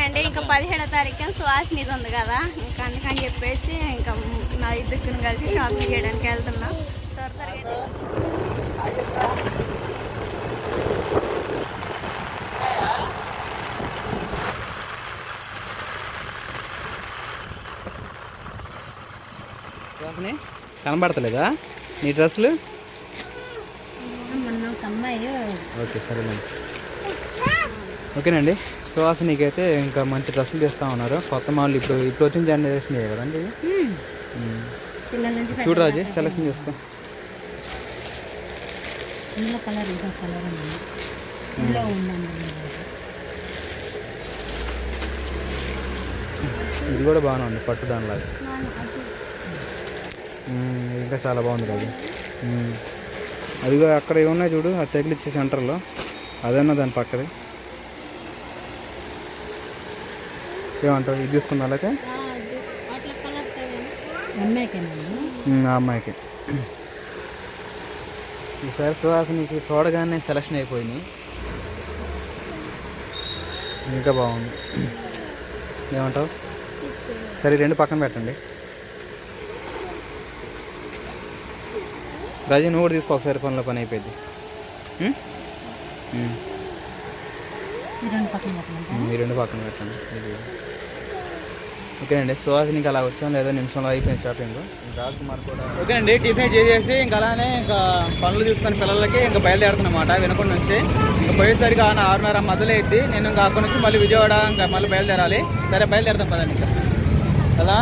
అండి ఇంకా పదిహేడో తారీఖు సుహాసినిది ఉంది కదా. ఇంకా అందుకని చెప్పేసి ఇంకా నా ఇద్దరు కలిసి షాపింగ్ చేయడానికి వెళ్తున్నా. త్వర త్వరగా అయితే సుహాసిని కనబడతలేదా నీ డ్రెస్సులు? ఓకే సరేనండి. ఓకేనండి. సుహాసినికి అయితే ఇంకా మంచి డ్రెస్సులు తీస్తూ ఉన్నారు. కొత్త మామూలు ఇప్పుడు ఇప్పుడు వచ్చిన జనరేషన్ కదండి ఇవి? ఉమ్. పిల్లల నుంచి చూడు రాజు సెలెక్షన్ చేసుకో. కలర్ ఇంకో కలర్ ఇది కూడా బాగానే ఉంది పట్టు దానిలాగా. ఇంకా చాలా బాగుంది రాజు. అదిగో అక్కడ ఇవి ఉన్నాయి చూడు ఆ తగిలిచ్చే సెంటర్లో అదన్నా దాని పక్కది. ఏమంటావు? ఇది తీసుకుందా అలాగే? అమ్మాయికి. ఈసారి సుహాసినికి చూడగానే సెలక్షన్ అయిపోయినాయి. ఇంకా బాగుంది. ఏమంటావు? సరే రెండు పక్కన పెట్టండి. రాజు నువ్వు కూడా తీసుకో ఒకసారి పనిలో పని అయిపోయింది. ఈ రెండు పక్కన పెట్టండి. ఓకేనండి సుహాసినికి అలా వచ్చాం లేదా నిమిషంలో అయిపోయింది షాపింగ్? రాజ్కుమార్ కూడా. ఓకేనండి టిఫిన్ చేసేసి ఇంకా అలానే ఇంకా పనులు తీసుకొని పిల్లలకి ఇంకా బయలుదేరుతున్నమాట వినకొండ నుంచి. ఇంకా పోయేసరికి ఆన ఆరున్నర మధ్యలో అయింది నేను ఇంకా అక్కడ నుంచి మళ్ళీ విజయవాడ ఇంకా మళ్ళీ బయలుదేరాలి. సరే బయలుదేరుతాం పదండి ఇంకా. అలా